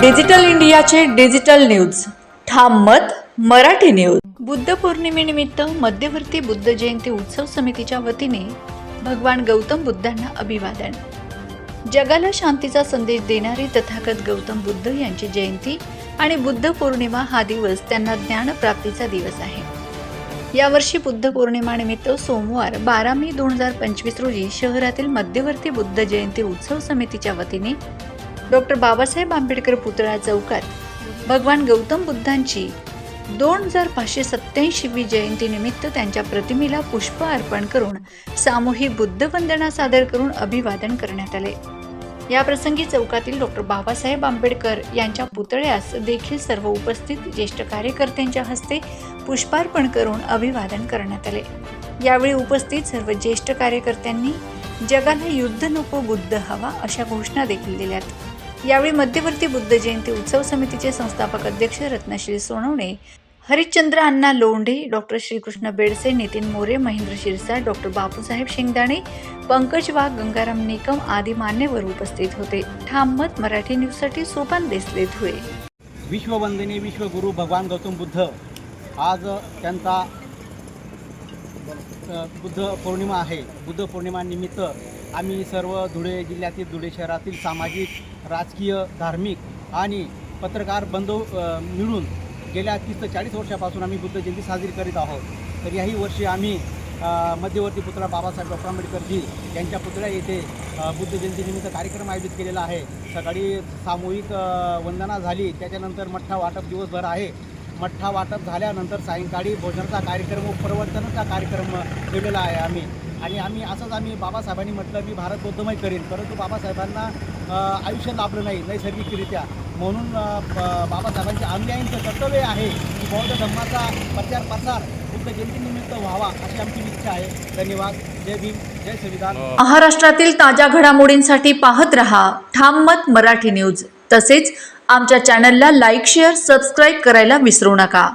Digital इंडियाचे digital news. ठाम मत मराठी न्यूज. बुद्ध पौर्णिमेनिमित्त मध्यवर्ती बुद्ध जयंती उत्सव समितीच्या वतीने भगवान गौतम बुद्धांना अभिवादन. जगाला शांतीचा संदेश देणारे तथागत गौतम बुद्ध यांची जयंती आणि बुद्ध पौर्णिमा हा दिवस त्यांना ज्ञानप्राप्तीचा दिवस आहे. यावर्षी बुद्ध पौर्णिमानिमित्त सोमवार बारा मे दोन हजार पंचवीस रोजी शहरातील मध्यवर्ती बुद्ध जयंती उत्सव समितीच्या वतीने डॉक्टर बाबासाहेब आंबेडकर पुतळा चौकात भगवान गौतम बुद्धांची दोन हजार पाचशे सत्याऐंशीवी जयंतीनिमित्त त्यांच्या प्रतिमेला पुष्प अर्पण करून सामूहिक बुद्ध वंदना सादर करून अभिवादन करण्यात आले. या प्रसंगी चौकातील डॉक्टर बाबासाहेब आंबेडकर यांच्या पुतळ्यास देखील सर्व उपस्थित ज्येष्ठ कार्यकर्त्यांच्या हस्ते पुष्पार्पण करून अभिवादन करण्यात आले. यावेळी उपस्थित सर्व ज्येष्ठ कार्यकर्त्यांनी जगाला युद्ध नको बुद्ध हवा अशा घोषणा देखील दिल्यात. यावेळी मध्यवर्ती बुद्ध जयंती उत्सव समितीचे संस्थापक अध्यक्ष रत्नश्री सोनवणे हरिश्चंद्र अण्णा लोंढे डॉक्टर श्रीकृष्ण बेडसे नितीन मोरे महेंद्र शिरसाट डॉक्टर बापूसाहेब शेंगदाणे पंकज वाघ गंगाराम निकम आदी मान्यवर उपस्थित होते. ठाम मत मराठी न्यूजसाठी सोपान देसले धुळे. विश्ववंदने विश्वगुरु भगवान गौतम बुद्ध. आज त्यांचा बुद्ध पौर्णिमा आहे. बुद्ध पौर्णिमानिमित्त आम्ही सर्व धुळे जिल्ह्यातील धुळे शहरातील सामाजिक राजकीय धार्मिक आणि पत्रकार बंधू मिळून गेल्या तीस ते चाळीस वर्षापासून आम्ही बुद्ध जयंती साजरी करीत आहोत. तर याही वर्षी आम्ही मध्यवर्ती पुतळा बाबासाहेब डॉक्टर आंबेडकरजी यांच्या पुतळ्या येथे बुद्ध जयंतीनिमित्त कार्यक्रम आयोजित केलेला आहे. सकाळी सामूहिक वंदना झाली. त्याच्यानंतर मठ्ठा वाटप दिवसभर आहे. मठ्ठा वाटप झाल्यानंतर सायंकाळी भोजनाचा कार्यक्रम व प्रवर्तनाचा कार्यक्रम ठेवलेला आहे आम्ही. आणि आम्ही असंच आम्ही बाबासाहेबांनी म्हटलं मी भारत बौद्धमय करेन. परंतु बाबासाहेबांना आयुष्य लाभलं नाही नैसर्गिकरित्या. म्हणून बाबासाहेबांचे अनुयायींचं कर्तव्य आहे की बौद्ध धर्माचा प्रचार प्रसार बुद्ध जयंतीनिमित्त व्हावा अशी आमची इच्छा आहे. धन्यवाद. जय भीम जय संविधान. महाराष्ट्रातील ताज्या घडामोडींसाठी पाहत रहा ठाम मत मराठी न्यूज. तसेच आमच्या चॅनलला लाईक शेअर सबस्क्राईब करायला विसरू नका.